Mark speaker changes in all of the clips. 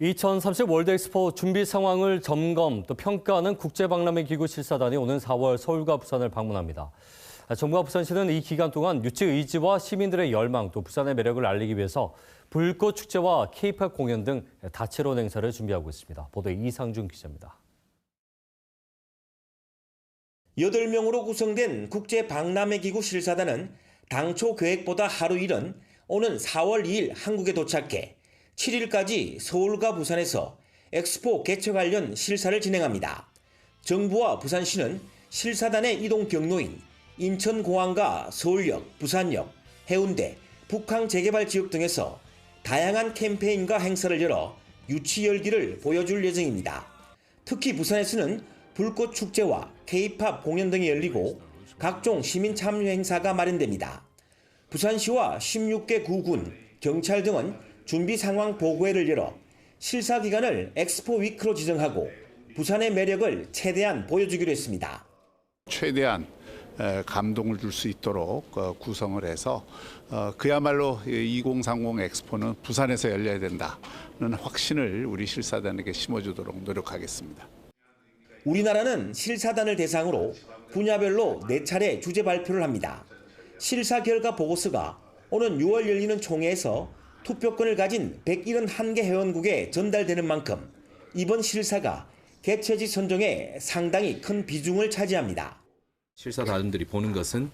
Speaker 1: 2030 월드 엑스포 준비 상황을 점검 또 평가하는 국제박람회 기구 실사단이 오는 4월 서울과 부산을 방문합니다. 정부와 부산시는 이 기간 동안 유치 의지와 시민들의 열망 또 부산의 매력을 알리기 위해서 불꽃 축제와 케이팝 공연 등 다채로운 행사를 준비하고 있습니다. 보도 이상준 기자입니다.
Speaker 2: 8명으로 구성된 국제 박람회 기구 실사단은 당초 계획보다 하루 이른 오는 4월 2일 한국에 도착해 7일까지 서울과 부산에서 엑스포 개최 관련 실사를 진행합니다. 정부와 부산시는 실사단의 이동 경로인 인천공항과 서울역, 부산역, 해운대, 북항 재개발 지역 등에서 다양한 캠페인과 행사를 열어 유치 열기를 보여줄 예정입니다. 특히 부산에서는 불꽃 축제와 K-팝 공연 등이 열리고 각종 시민 참여 행사가 마련됩니다. 부산시와 16개 구군, 경찰 등은 준비 상황 보고회를 열어 실사 기간을 엑스포 위크로 지정하고 부산의 매력을 최대한 보여주기로 했습니다.
Speaker 3: 최대한 에, 감동을 줄 수 있도록 어, 구성을 해서 어, 그야말로 2030 엑스포는 부산에서 열려야 된다는 확신을 우리 실사단에게 심어주도록 노력하겠습니다.
Speaker 2: 우리나라는 실사단을 대상으로 분야별로 4차례 주제 발표를 합니다. 실사 결과 보고서가 오는 6월 열리는 총회에서 투표권을 가진 171개 회원국에 전달되는 만큼 이번 실사가 개최지 선정에 상당히 큰 비중을 차지합니다.
Speaker 4: 실사단들이 보는 것은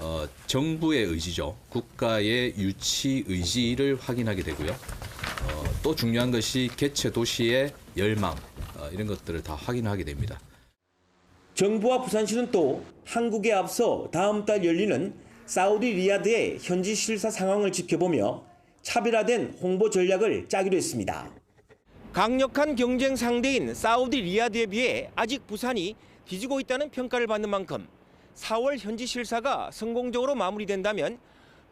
Speaker 4: 어, 정부의 의지죠. 국가의 유치 의지를 확인하게 되고요. 어, 또 중요한 것이 개최 도시의 열망 어, 이런 것들을 다 확인하게 됩니다.
Speaker 2: 정부와 부산시는 또 한국에 앞서 다음 달 열리는 사우디 리야드의 현지 실사 상황을 지켜보며 차별화된 홍보 전략을 짜기로 했습니다. 강력한 경쟁 상대인 사우디 리야드에 비해 아직 부산이 뒤지고 있다는 평가를 받는 만큼 4월 현지 실사가 성공적으로 마무리된다면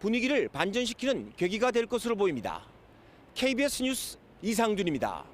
Speaker 2: 분위기를 반전시키는 계기가 될 것으로 보입니다. KBS 뉴스 이상준입니다.